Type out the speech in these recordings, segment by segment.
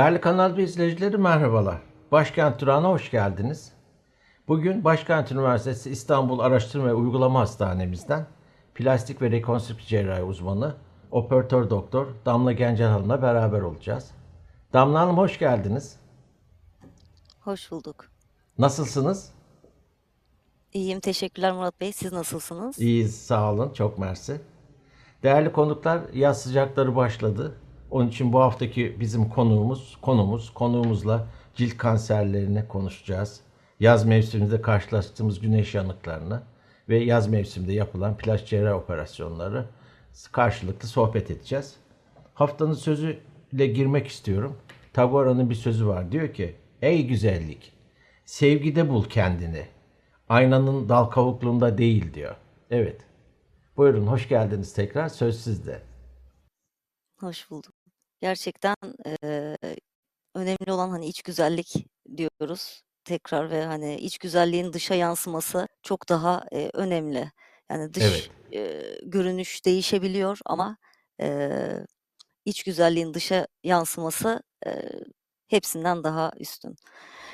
Değerli Kanal B izleyicileri merhabalar. Başkent Durağı'na hoş geldiniz. Bugün Başkent Üniversitesi İstanbul Araştırma ve Uygulama Hastanemizden plastik ve rekonstrüktif cerrahi uzmanı operatör doktor Damla Gencel Hanım'la beraber olacağız. Damla Hanım hoş geldiniz. Hoş bulduk. Nasılsınız? İyiyim, teşekkürler Murat Bey. Siz nasılsınız? İyiyiz, sağ olun. Çok mersi. Değerli konuklar, yaz sıcakları başladı. Onun için bu haftaki bizim konuğumuz, konumuz, konuğumuzla cilt kanserlerini konuşacağız. Yaz mevsiminde karşılaştığımız güneş yanıklarını ve yaz mevsiminde yapılan plaj cerrahi operasyonları karşılıklı sohbet edeceğiz. Haftanın sözüyle girmek istiyorum. Tagora'nın bir sözü var. Diyor ki, ey güzellik, sevgide bul kendini. Aynanın dal kavukluğunda değil diyor. Evet. Buyurun hoş geldiniz tekrar. Söz sizde. Hoş bulduk. Gerçekten eee, önemli olan hani iç güzellik diyoruz tekrar ve hani iç güzelliğin dışa yansıması çok daha eee, önemli. Yani dış Evet. eee, görünüş değişebiliyor ama eee, iç güzelliğin dışa yansıması eee, hepsinden daha üstün.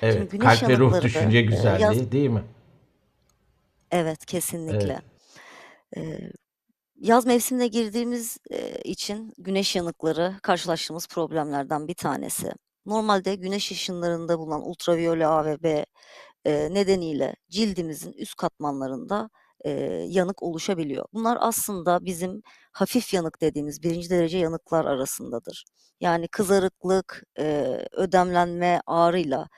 Şimdi Evet. güneş Kalp ve ruh düşünce eee, yaz güzelliği değil mi? evet Evet. kesinlikle. Yaz mevsimine girdiğimiz için güneş yanıkları karşılaştığımız problemlerden bir tanesi. Normalde güneş ışınlarında bulunan ultraviyole A ve B nedeniyle cildimizin üst katmanlarında yanık oluşabiliyor. Bunlar aslında bizim hafif yanık dediğimiz birinci derece yanıklar arasındadır. Yani kızarıklık, ödemlenme, ağrıyla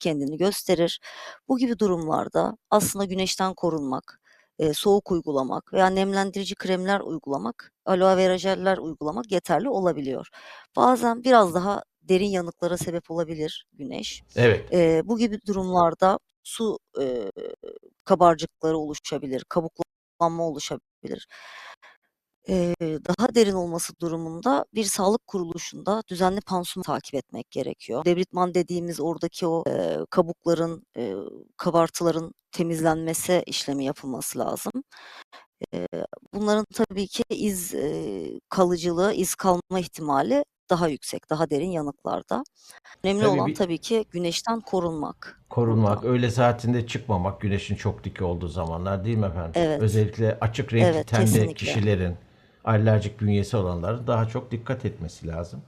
kendini gösterir. Bu gibi durumlarda aslında güneşten korunmak, eee, soğuk uygulamak veya nemlendirici kremler uygulamak, aloe vera jeller uygulamak yeterli olabiliyor. Bazen biraz daha derin yanıklara sebep olabilir güneş. Evet. Eee, bu gibi durumlarda su eee, kabarcıkları oluşabilir, kabuklanma oluşabilir. Eee, daha derin olması durumunda bir sağlık kuruluşunda düzenli pansuman takip etmek gerekiyor. Debridement dediğimiz oradaki o eee, kabukların, eee, kabartıların temizlenmesi işlemi yapılması lazım. Eee, bunların tabii ki iz eee, kalıcılığı, iz kalma ihtimali daha yüksek, daha derin yanıklarda. Önemli Tabii olan bir tabii ki güneşten korunmak korunmak, burada. öğle saatinde çıkmamak güneşin çok dik olduğu zamanlar değil mi efendim? Evet. Özellikle açık renkli Evet, tenli kesinlikle. kişilerin, alerjik bünyesi olanların daha çok dikkat etmesi lazım.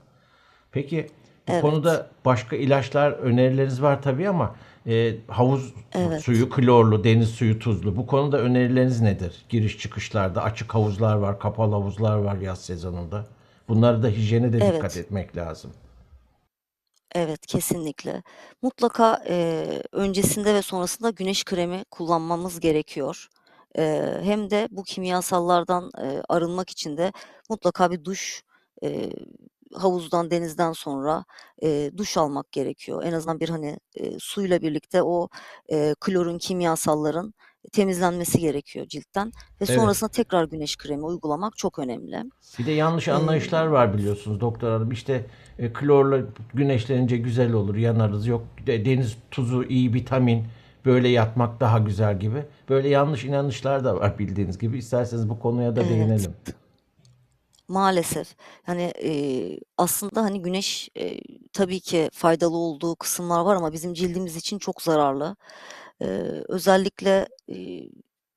Peki bu Evet. konuda başka ilaçlar önerileriniz var tabii ama e, havuz Evet. suyu klorlu, deniz suyu tuzlu. Bu konuda önerileriniz nedir? Giriş çıkışlarda açık havuzlar var, kapalı havuzlar var yaz sezonunda. Bunları da hijyene de dikkat Evet. etmek lazım. Evet, kesinlikle. Mutlaka, eee, öncesinde ve sonrasında güneş kremi kullanmamız gerekiyor. Eee, hem de bu kimyasallardan, eee, arınmak için de mutlaka bir duş, eee, havuzdan, denizden sonra, eee, duş almak gerekiyor. En azından bir, hani, eee, suyla birlikte o, eee, klorun, kimyasalların temizlenmesi gerekiyor ciltten ve Evet. sonrasında tekrar güneş kremi uygulamak çok önemli. Bir de yanlış Eee anlayışlar var biliyorsunuz doktor hanım. İşte e, klorla güneşlenince güzel olur, yanarız. Yok de- deniz tuzu iyi vitamin, böyle yatmak daha güzel gibi. Böyle yanlış inanışlar da var bildiğiniz gibi. İsterseniz bu konuya da Evet. değinelim. Maalesef. Yani, eee, aslında, hani, güneş, eee, tabii ki faydalı olduğu kısımlar var ama bizim cildimiz için çok zararlı. Eee, özellikle, eee,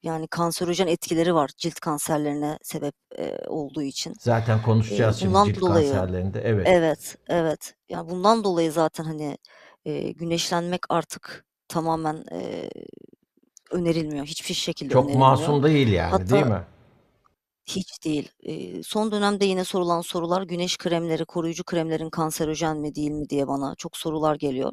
yani, kanserojen etkileri var cilt kanserlerine sebep, eee, olduğu için. Zaten konuşacağız şimdi bundan cilt dolayı kanserlerinde. Evet. Evet, evet. Ya, bundan dolayı zaten, hani, eee, güneşlenmek artık tamamen, eee, önerilmiyor. Hiçbir şekilde Çok önerilmiyor. masum değil yani, değil Hatta mi? Hiç değil. Eee, son dönemde yine sorulan sorular güneş kremleri, koruyucu kremlerin kanserojen mi değil mi diye bana çok sorular geliyor.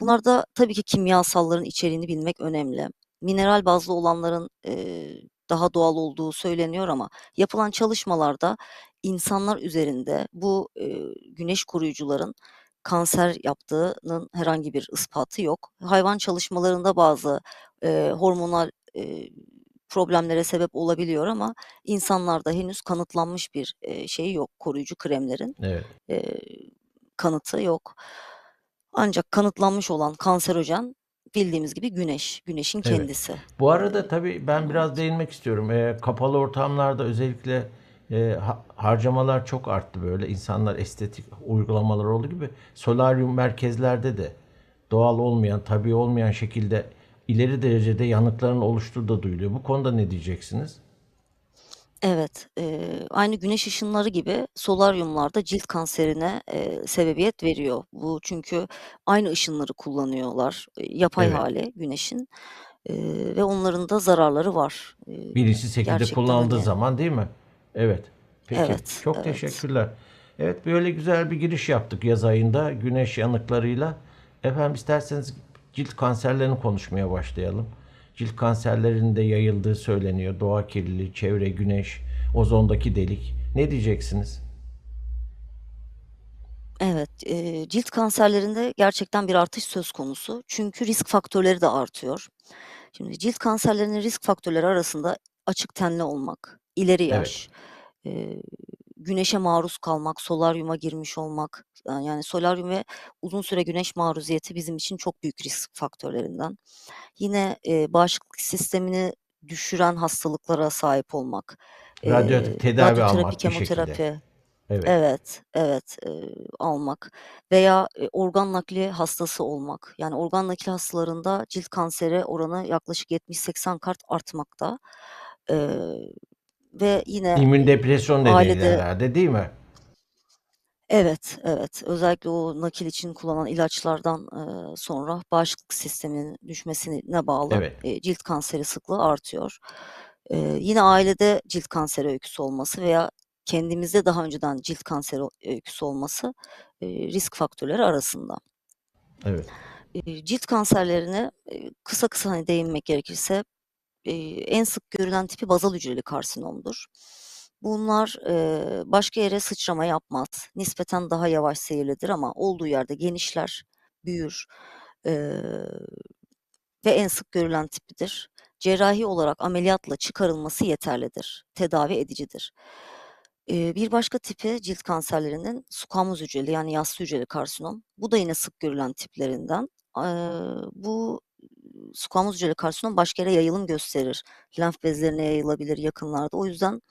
Bunlarda tabii ki kimyasalların içeriğini bilmek önemli. Mineral bazlı olanların eee, daha doğal olduğu söyleniyor ama yapılan çalışmalarda insanlar üzerinde bu eee, güneş koruyucuların kanser yaptığının herhangi bir ispatı yok. Hayvan çalışmalarında bazı eee, hormonal eee, problemlere sebep olabiliyor ama insanlarda henüz kanıtlanmış bir eee, şey yok. Koruyucu kremlerin Evet. eee, kanıtı yok. Ancak kanıtlanmış olan kanserojen bildiğimiz gibi güneş, güneşin Evet. kendisi. Bu arada tabii ben biraz değinmek istiyorum. Eee, kapalı ortamlarda özellikle e, ha- harcamalar çok arttı böyle. İnsanlar estetik uygulamalar olduğu gibi solaryum merkezlerde de doğal olmayan, tabii olmayan şekilde ileri derecede yanıkların oluştuğu da duyuluyor. Bu konuda ne diyeceksiniz? Evet, eee, aynı güneş ışınları gibi solaryumlar da cilt kanserine, eee, sebebiyet veriyor. Bu çünkü aynı ışınları kullanıyorlar, eee, yapay Evet. hâli güneşin, eee, ve onların da zararları var. Eee, Bilinçsiz şekilde gerçekten kullanıldığı zaman değil mi? Evet. Peki. Evet, Çok evet. teşekkürler. Evet böyle güzel bir giriş yaptık yaz ayında güneş yanıklarıyla. Efendim isterseniz cilt kanserlerini konuşmaya başlayalım. Cilt kanserlerinin de yayıldığı söyleniyor. Doğa kirliliği, çevre, güneş, ozondaki delik. Ne diyeceksiniz? Evet, eee, cilt kanserlerinde gerçekten bir artış söz konusu. Çünkü risk faktörleri de artıyor. Şimdi cilt kanserlerinin risk faktörleri arasında açık tenli olmak, ileri Evet. yaş, eee, güneşe maruz kalmak, solaryuma girmiş olmak, yani solaryum ve uzun süre güneş maruziyeti bizim için çok büyük risk faktörlerinden. Yine, eee, bağışıklık sistemini düşüren hastalıklara sahip olmak, Radyoaktif tedavi radyoterapi, almak bir şekilde. kemoterapi Evet. Evet, evet, eee, almak veya, eee, organ nakli hastası olmak. Yani organ nakli hastalarında cilt kanseri oranı yaklaşık 70-80 kat artmakta. Eee, ve yine, eee, İmmünodepresyon nedeniyle ailede herhalde değil mi? Evet, evet. Özellikle o nakil için kullanılan ilaçlardan, eee, sonra bağışıklık sisteminin düşmesine bağlı, Evet. eee, cilt kanseri sıklığı artıyor. Eee, yine ailede cilt kanseri öyküsü olması veya kendimizde daha önceden cilt kanseri öyküsü olması, eee, risk faktörleri arasında. Evet. Eee, cilt kanserlerine, eee, kısa kısa, hani, değinmek gerekirse, eee, en sık görülen tipi bazal hücreli karsinomdur. Bunlar, eee, başka yere sıçrama yapmaz. Nispeten daha yavaş seyirlidir ama olduğu yerde genişler, büyür, eee, ve en sık görülen tipidir. Cerrahi olarak ameliyatla çıkarılması yeterlidir. Tedavi edicidir. Eee, bir başka tipi cilt kanserlerinin squamous hücreli yani yassı hücreli karsinom. Bu da yine sık görülen tiplerinden. Eee, bu squamous hücreli karsinom başka yere yayılım gösterir. Lenf bezlerine yayılabilir yakınlarda. O yüzden,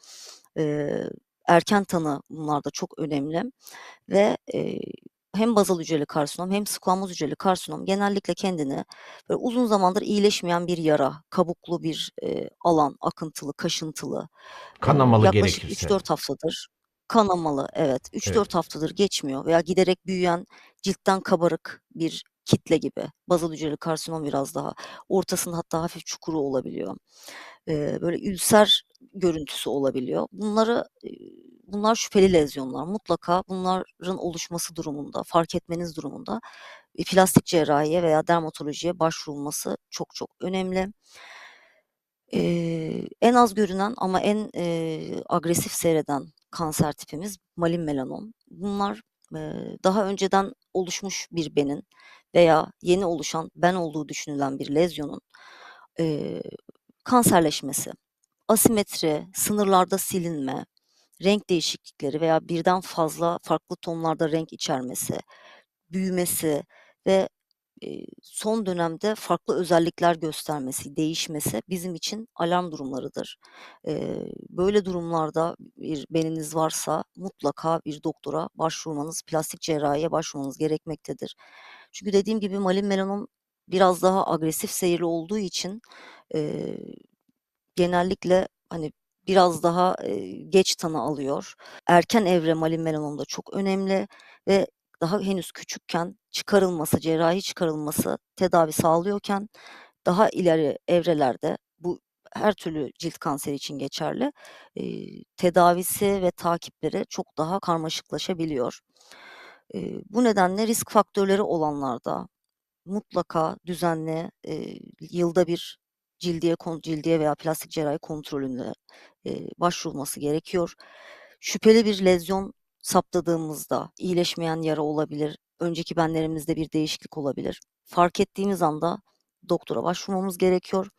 eee, erken tanı bunlarda çok önemli ve, eee, hem bazal hücreli karsinom hem squamous hücreli karsinom genellikle kendini böyle uzun zamandır iyileşmeyen bir yara, kabuklu bir, eee, alan, akıntılı, kaşıntılı, Kanamalı yaklaşık gerekirse. 3-4 haftadır kanamalı, evet, 3-4 Evet. haftadır geçmiyor veya giderek büyüyen ciltten kabarık bir kitle gibi. Bazal hücreli karsinom biraz daha. Ortasında hatta hafif çukuru olabiliyor. Eee, böyle ülser görüntüsü olabiliyor. Bunları, bunlar şüpheli lezyonlar. Mutlaka bunların oluşması durumunda, fark etmeniz durumunda, plastik cerrahiye veya dermatolojiye başvurulması çok çok önemli. Eee, en az görünen ama en, eee, agresif seyreden kanser tipimiz malin melanom. Bunlar, daha önceden oluşmuş bir benin veya yeni oluşan ben olduğu düşünülen bir lezyonun, eee, kanserleşmesi. Asimetri, sınırlarda silinme, renk değişiklikleri veya birden fazla farklı tonlarda renk içermesi, büyümesi ve, son dönemde farklı özellikler göstermesi, değişmesi bizim için alarm durumlarıdır. Böyle durumlarda bir beniniz varsa mutlaka bir doktora başvurmanız, plastik cerrahiye başvurmanız gerekmektedir. Çünkü dediğim gibi malin melanom biraz daha agresif seyirli olduğu için, genellikle, hani, biraz daha, geç tanı alıyor. Erken evre malin melanom da çok önemli ve daha henüz küçükken çıkarılması, cerrahi çıkarılması tedavi sağlıyorken daha ileri evrelerde bu her türlü cilt kanseri için geçerli, eee, tedavisi ve takipleri çok daha karmaşıklaşabiliyor. Eee, bu nedenle risk faktörleri olanlarda mutlaka düzenli, eee, yılda bir cildiye cildiye veya plastik cerrahi kontrolüne, eee, başvurulması gerekiyor. Şüpheli bir lezyon saptadığımızda iyileşmeyen yara olabilir, önceki benlerimizde bir değişiklik olabilir. Fark ettiğimiz anda doktora başvurmamız gerekiyor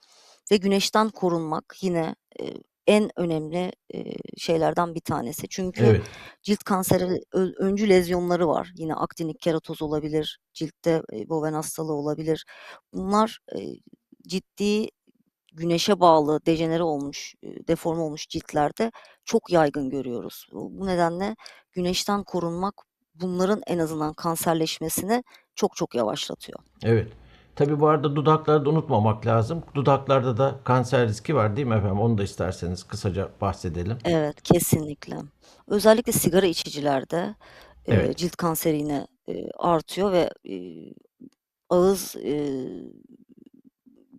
ve güneşten korunmak yine, eee, en önemli, eee, şeylerden bir tanesi. Çünkü Evet. cilt kanseri öncü lezyonları var. Yine aktinik keratoz olabilir, ciltte, eee, Bowen hastalığı olabilir. Bunlar, eee, ciddi güneşe bağlı dejenere olmuş, eee, deforme olmuş ciltlerde çok yaygın görüyoruz. Bu nedenle güneşten korunmak bunların en azından kanserleşmesini çok çok yavaşlatıyor. Evet. Tabii bu arada dudakları da unutmamak lazım. Dudaklarda da kanser riski var değil mi efendim? Onu da isterseniz kısaca bahsedelim. Evet, kesinlikle. Özellikle sigara içicilerde, eee, Evet. cilt kanseri yine, eee, artıyor ve, ağız,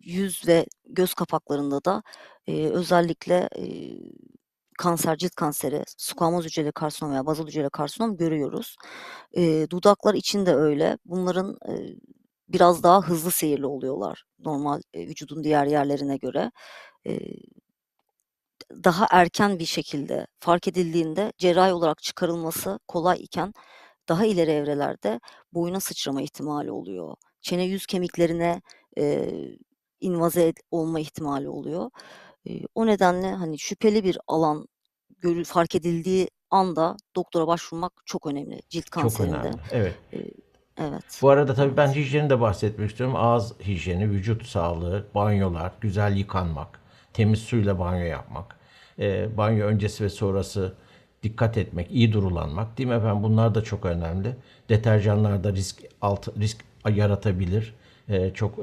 yüz ve göz kapaklarında da, eee, özellikle, eee, kanser, cilt kanseri, squamöz hücreli karsinom veya bazal hücreli karsinom görüyoruz. Eee, dudaklar için de öyle. Bunların, eee, biraz daha hızlı seyirli oluyorlar normal, eee, vücudun diğer yerlerine göre. Eee daha erken bir şekilde fark edildiğinde cerrahi olarak çıkarılması kolay iken daha ileri evrelerde boyuna sıçrama ihtimali oluyor. Çene yüz kemiklerine, eee, invaze olma ihtimali oluyor. O nedenle, hani, şüpheli bir alan görü fark edildiği anda doktora başvurmak çok önemli cilt Çok kanserinde. önemli. Evet. Evet, Bu arada tabii ben hijyeni de bahsetmek istiyorum. Ağız hijyeni, vücut sağlığı, banyolar, güzel yıkanmak, temiz suyla banyo yapmak, banyo öncesi ve sonrası dikkat etmek, iyi durulanmak değil mi efendim? Bunlar da çok önemli. Deterjanlar da risk alt risk yaratabilir. Eee, çok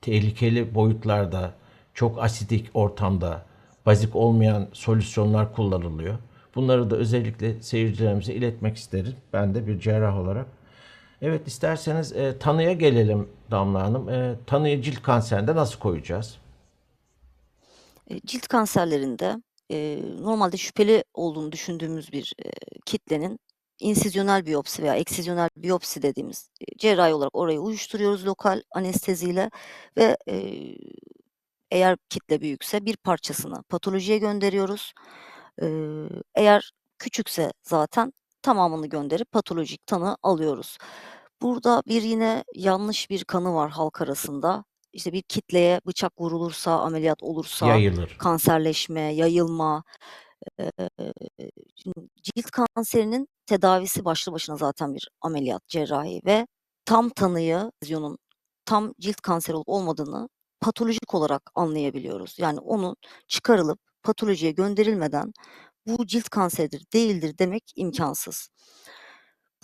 tehlikeli boyutlarda, çok asidik ortamda bazik olmayan solüsyonlar kullanılıyor. Bunları da özellikle seyircilerimize iletmek isterim. Ben de bir cerrah olarak. Evet isterseniz e, tanıya gelelim Damla Hanım. E, tanıyı cilt kanserinde nasıl koyacağız? Eee, cilt kanserlerinde, eee, normalde şüpheli olduğunu düşündüğümüz bir, eee, kitlenin insizyonel biyopsi veya eksizyonel biyopsi dediğimiz, eee, cerrahi olarak orayı uyuşturuyoruz lokal anesteziyle ve, eee, eğer kitle büyükse bir parçasını patolojiye gönderiyoruz. Eee, eğer küçükse zaten tamamını gönderip patolojik tanı alıyoruz. Burada bir yine yanlış bir kanı var halk arasında. İşte bir kitleye bıçak vurulursa, ameliyat olursa Yayılır. kanserleşme, yayılma. Şimdi cilt kanserinin tedavisi başlı başına zaten bir ameliyat, cerrahi ve tam tanıyı, lezyonun tam cilt kanseri olup olmadığını patolojik olarak anlayabiliyoruz. Yani onun çıkarılıp patolojiye gönderilmeden bu cilt kanseridir, değildir demek imkansız.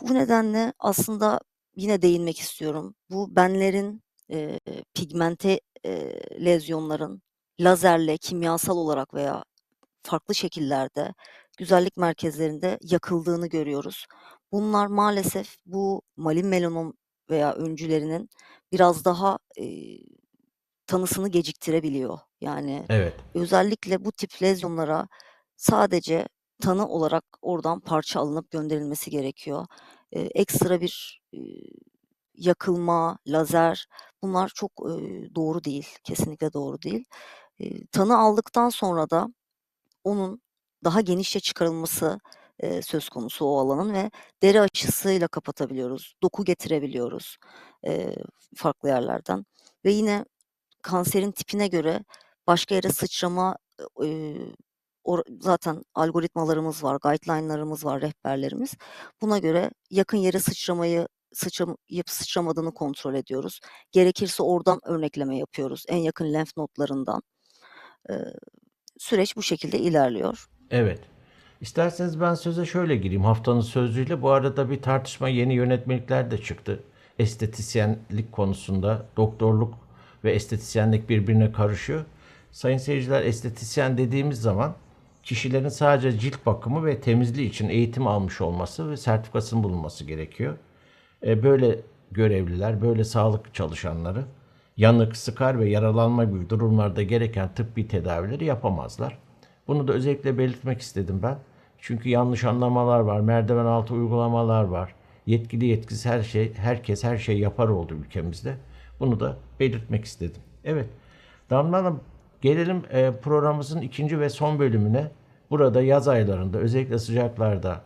Bu nedenle aslında yine değinmek istiyorum. Bu benlerin, eee, pigmente, eee, lezyonların lazerle, kimyasal olarak veya farklı şekillerde güzellik merkezlerinde yakıldığını görüyoruz. Bunlar maalesef bu malin melanom veya öncülerinin biraz daha, eee, tanısını geciktirebiliyor. Yani Evet. özellikle bu tip lezyonlara sadece tanı olarak oradan parça alınıp gönderilmesi gerekiyor. Eee, ekstra bir, eee, yakılma, lazer bunlar çok, eee, doğru değil. Kesinlikle doğru değil. Eee, tanı aldıktan sonra da onun daha genişçe çıkarılması, eee, söz konusu o alanın ve deri aşısıyla kapatabiliyoruz. Doku getirebiliyoruz, eee, farklı yerlerden ve yine kanserin tipine göre başka yere sıçrama, eee, or zaten algoritmalarımız var, guideline'larımız var, rehberlerimiz. Buna göre yakın yere sıçramayı sıçramayıp sıçramadığını kontrol ediyoruz. Gerekirse oradan örnekleme yapıyoruz, en yakın lenf nodlarından. Eee, süreç bu şekilde ilerliyor. Evet. İsterseniz ben söze şöyle gireyim haftanın sözlüğüyle. Bu arada bir tartışma yeni yönetmelikler de çıktı. Estetisyenlik konusunda doktorluk ve estetisyenlik birbirine karışıyor. Sayın seyirciler estetisyen dediğimiz zaman kişilerin sadece cilt bakımı ve temizliği için eğitim almış olması ve sertifikasının bulunması gerekiyor. E, böyle görevliler, böyle sağlık çalışanları yanık, sıkar ve yaralanma gibi durumlarda gereken tıbbi tedavileri yapamazlar. Bunu da özellikle belirtmek istedim ben. Çünkü yanlış anlamalar var, merdiven altı uygulamalar var. Yetkili yetkisiz her şey, herkes her şey yapar oldu ülkemizde. Bunu da belirtmek istedim. Evet, Damla Hanım gelelim e, programımızın ikinci ve son bölümüne. Burada yaz aylarında özellikle sıcaklarda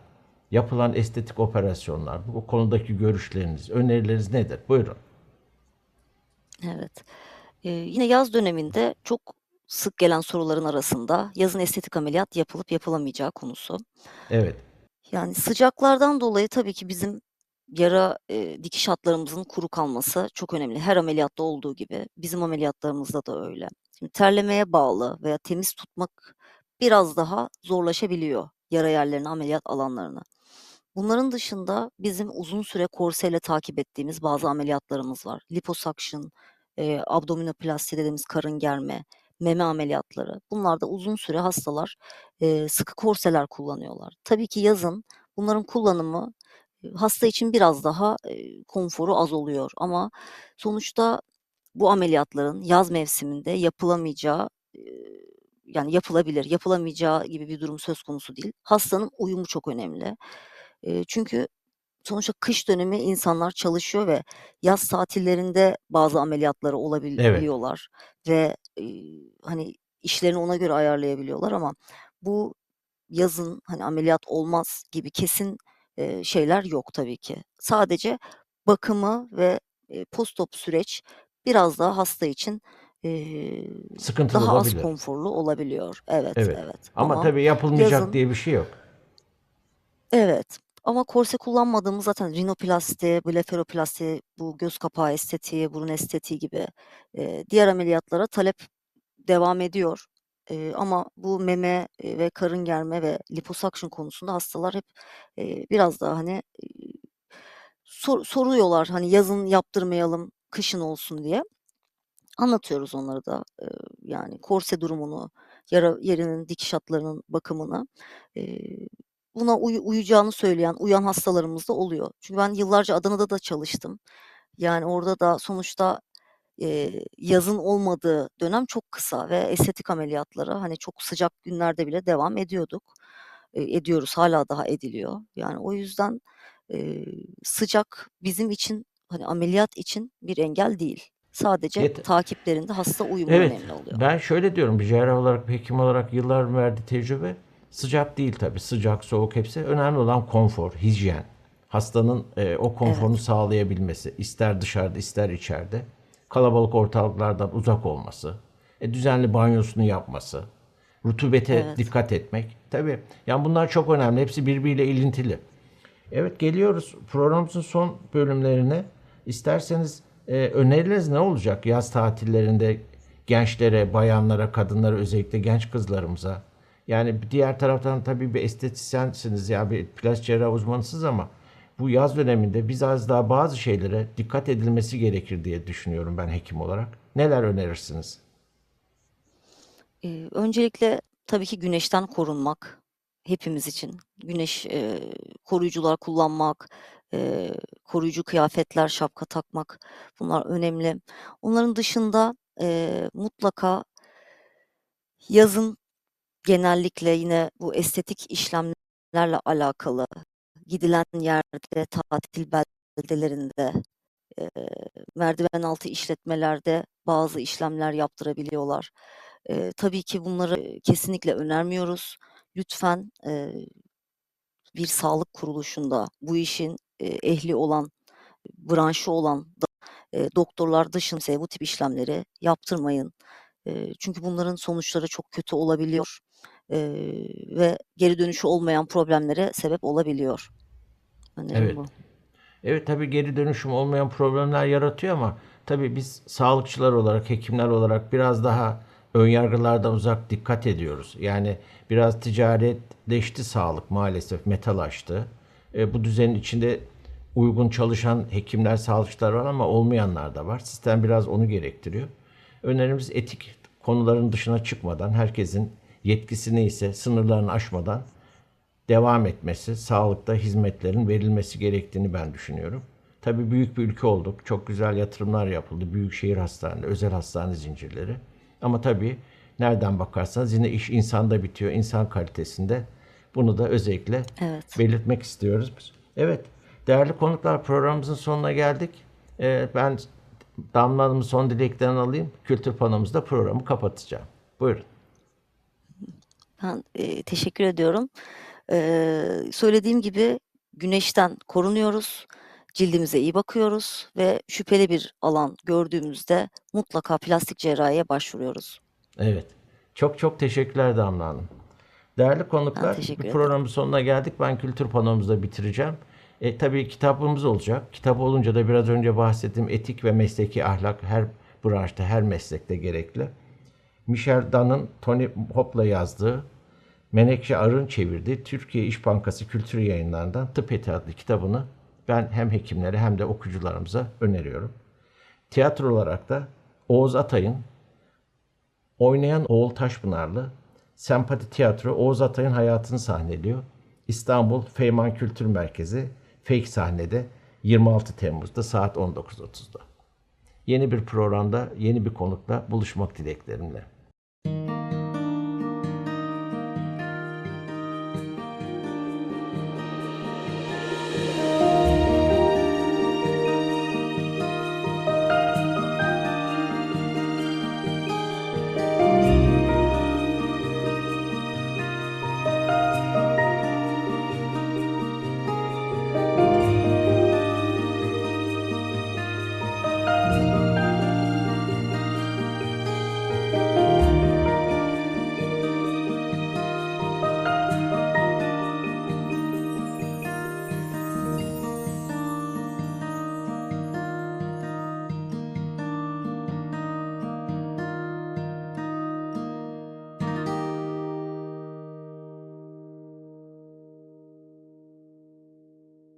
yapılan estetik operasyonlar, bu konudaki görüşleriniz, önerileriniz nedir? Buyurun. Evet. Eee, yine yaz döneminde çok sık gelen soruların arasında yazın estetik ameliyat yapılıp yapılamayacağı konusu. Evet. Yani sıcaklardan dolayı tabii ki bizim yara, eee, dikiş hatlarımızın kuru kalması çok önemli. Her ameliyatta olduğu gibi bizim ameliyatlarımızda da öyle. Şimdi terlemeye bağlı veya temiz tutmak biraz daha zorlaşabiliyor yara yerlerini, ameliyat alanlarını. Bunların dışında bizim uzun süre korseyle takip ettiğimiz bazı ameliyatlarımız var. Liposuction, eee, abdominoplasti dediğimiz karın germe, meme ameliyatları. Bunlarda uzun süre hastalar, eee, sıkı korseler kullanıyorlar. Tabii ki yazın bunların kullanımı, hasta için biraz daha, eee, konforu az oluyor ama sonuçta bu ameliyatların yaz mevsiminde yapılamayacağı, eee, yani yapılabilir, yapılamayacağı gibi bir durum söz konusu değil. Hastanın uyumu çok önemli. Eee, çünkü sonuçta kış dönemi insanlar çalışıyor ve yaz tatillerinde bazı ameliyatları Evet. olabiliyorlar ve, eee, hani, işlerini ona göre ayarlayabiliyorlar ama bu yazın, hani, ameliyat olmaz gibi kesin, eee, şeyler yok tabii ki. Sadece bakımı ve, eee, postop süreç biraz daha hasta için, eee, Sıkıntılı daha az olabilir. konforlu olabiliyor. Evet, Evet. evet Ama ama tabii yapılmayacak yazın diye bir şey yok. Evet ama korse kullanmadığımız zaten rinoplasti, blefaroplasti, bu göz kapağı estetiği, burun estetiği gibi, eee, diğer ameliyatlara talep devam ediyor. Eee, ama bu meme, ve karın germe ve liposuction konusunda hastalar hep, eee, biraz daha, hani, sor soruyorlar, hani, yazın yaptırmayalım, kışın olsun diye. Anlatıyoruz onlara da, eee, yani korse durumunu, yara yerinin, dikiş hatlarının bakımını. Eee, buna uyu uyacağını söyleyen, uyan hastalarımız da oluyor. Çünkü ben yıllarca Adana'da da çalıştım. Yani orada da sonuçta, eee, yazın olmadığı dönem çok kısa ve estetik ameliyatlara, hani, çok sıcak günlerde bile devam ediyorduk. Eee, ediyoruz, hâlâ daha ediliyor. Yani o yüzden, eee, sıcak bizim için, hani, ameliyat için bir engel değil. Sadece Yet takiplerinde hasta uyumu Evet, önemli oluyor. ben şöyle diyorum, bir cerrah olarak, bir hekim olarak yılların verdiği tecrübe, sıcak değil tabii, sıcak, soğuk hepsi. Önemli olan konfor, hijyen. Hastanın, eee, o konforunu Evet. sağlayabilmesi, ister dışarıda ister içeride. Kalabalık ortamlardan uzak olması, e, düzenli banyosunu yapması, rutubete Evet. dikkat etmek. Tabii, yani bunlar çok önemli, hepsi birbiriyle ilintili. Evet, geliyoruz programımızın son bölümlerine. İsterseniz, eee, önerileriniz ne olacak yaz tatillerinde gençlere, bayanlara, kadınlara, özellikle genç kızlarımıza? Yani diğer taraftan tabii bir estetisyensiniz, ya bir plastik cerrah uzmanısınız ama bu yaz döneminde biraz daha bazı şeylere dikkat edilmesi gerekir diye düşünüyorum ben hekim olarak. Neler önerirsiniz? Eee, öncelikle tabii ki güneşten korunmak hepimiz için. Güneş, eee, koruyucular kullanmak, eee, koruyucu kıyafetler, şapka takmak bunlar önemli. Onların dışında, eee, mutlaka yazın genellikle yine bu estetik işlemlerle alakalı gidilen yerde, tatil beldelerinde, eee, merdiven altı işletmelerde bazı işlemler yaptırabiliyorlar. Eee, tabii ki bunları kesinlikle önermiyoruz. Lütfen, eee, bir sağlık kuruluşunda bu işin, eee, ehli olan, branşı olan da eee, doktorlar dışında bu tip işlemleri yaptırmayın. Eee, çünkü bunların sonuçları çok kötü olabiliyor, eee, ve geri dönüşü olmayan problemlere sebep olabiliyor. Önerim Evet. bu. Evet, tabii geri dönüşüm olmayan problemler yaratıyor ama tabii biz sağlıkçılar olarak, hekimler olarak biraz daha ön yargılardan uzak dikkat ediyoruz. Yani biraz ticaretleşti sağlık maalesef, metalaştı. E, bu düzenin içinde uygun çalışan hekimler, sağlıkçılar var ama olmayanlar da var. Sistem biraz onu gerektiriyor. Önerimiz etik konuların dışına çıkmadan, herkesin yetkisi neyse sınırlarını aşmadan devam etmesi, sağlıkta hizmetlerin verilmesi gerektiğini ben düşünüyorum. Tabii büyük bir ülke olduk. Çok güzel yatırımlar yapıldı. Büyükşehir hastaneleri, özel hastane zincirleri. Ama tabii nereden bakarsanız yine iş insanda bitiyor, insan kalitesinde. Bunu da özellikle Evet. belirtmek istiyoruz biz. Evet, değerli konuklar programımızın sonuna geldik. Ee, ben Damla Hanım'ın son dileklerini alayım. Kültür panomuzda programı kapatacağım. Buyurun. Ben, eee, teşekkür ediyorum. Eee, söylediğim gibi güneşten korunuyoruz, cildimize iyi bakıyoruz ve şüpheli bir alan gördüğümüzde mutlaka plastik cerrahiye başvuruyoruz. Evet. Çok çok teşekkürler Damla Hanım. Değerli Ben konuklar, teşekkür ederim. programın sonuna geldik. Ben kültür panomuzda bitireceğim. E, tabii kitabımız olacak. Kitap olunca da biraz önce bahsettiğim etik ve mesleki ahlak her branşta, her meslekte gerekli. Michel Dunn'ın Tony Hobb'la yazdığı, Menekşe Arın çevirdiği Türkiye İş Bankası Kültür Yayınları'ndan Tıp Eti adlı kitabını ben hem hekimlere hem de okuyucularımıza öneriyorum. Tiyatro olarak da Oğuz Atay'ın Oynayan Oğul Taşpınarlı Sempati Tiyatro Oğuz Atay'ın hayatını sahneliyor. İstanbul Feyman Kültür Merkezi Fake sahnede 26 Temmuz'da saat 19.30'da. Yeni bir programda yeni bir konukla buluşmak dileklerimle.